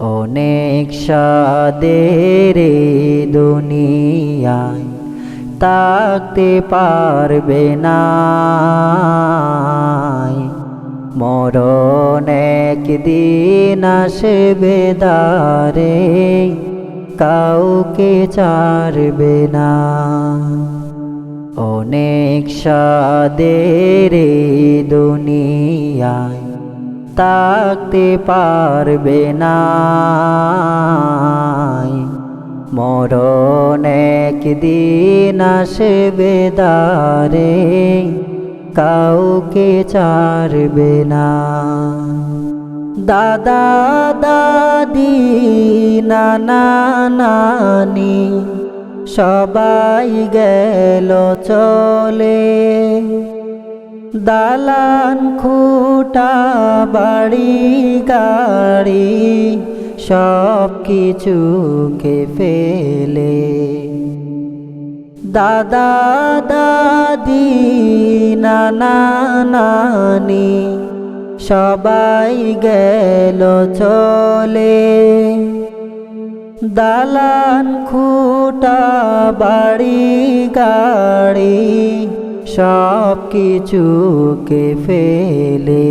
অনেক সাদের দুনিয়ায় তাকতে পারবে না। মরণ একদিন আসবে দারে কাউকে চারবে না। অনেক সাদের দুনিয়ায় তাকতে পারবে না মরণ একদিন আসবে দারে কাউকে চারবে না। দাদা, দাদি, নানা, নানি, সবাই গেল চলে। দালান খুঁটা, বাড়ি, গাড়ি, সব কিছুকে ফেলে। দাদা, দাদি, নানা, নানি, সবাই গেল চলে। দালান খুঁটা, বাড়ি, গাড়ি সব কিছুকে ফেলে।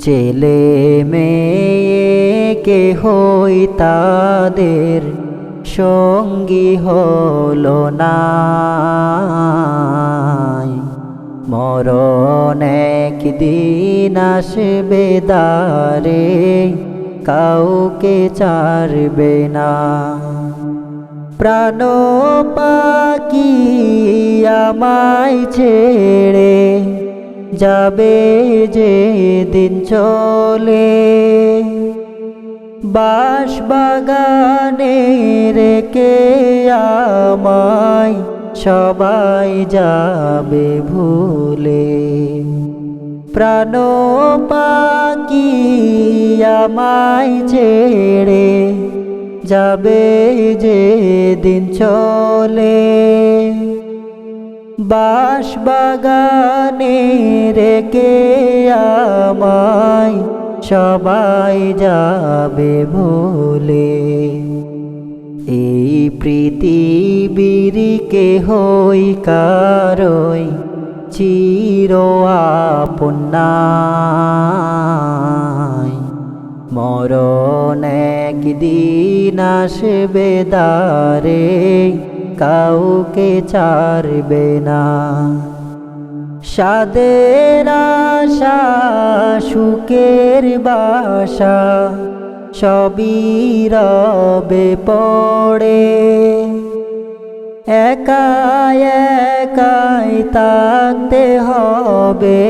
ছেলে মেয়েকে হই তাদের সঙ্গী হলো না। মরণ একদিন আসবে দারে কাউকে চারবে না। প্রাণ পাকি আমায় ছেড়ে যাবে যে দিন চলে। বাস বাগানে রেখে আমায় সবাই যাবে ভুলে। প্রাণ পাকি আমায় ছেড়ে যাবে যে দিন চলে। বাস বাগানে রেখে আমায় সবাই যাবে ভুলে। এই পৃথিবীর কে হই কারই চির আপন্নায় মরণ একদিন আসবে দারে কাউকে চারবে না। সাদের আশা বাসা, সবই রবে পড়ে। একা একাই থাকতে হবে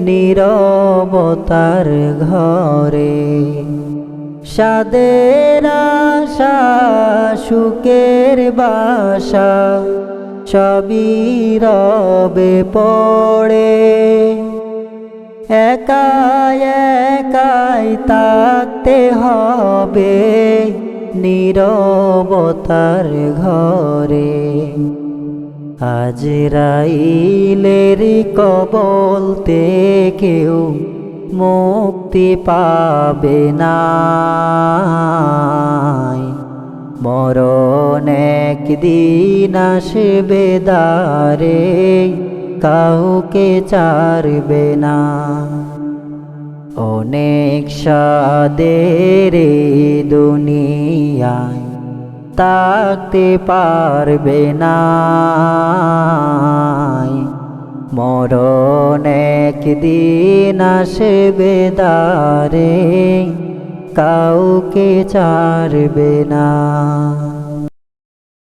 নীরবতার ঘরে। সাদের আশা বাসা, সবই রবে পড়ে। একা একাই থাকতে হবে নীরবতার ঘরে। আজ রাইলের কবলতে কেউ মুক্তি পাবে না মরণ একদিন আসবে দারে কাউকে চারবে না। অনেক সাদের দুনিয়ায় তাকতে পারবে না। মরণ একদিন আসবে দারে কাউকে চারবে না।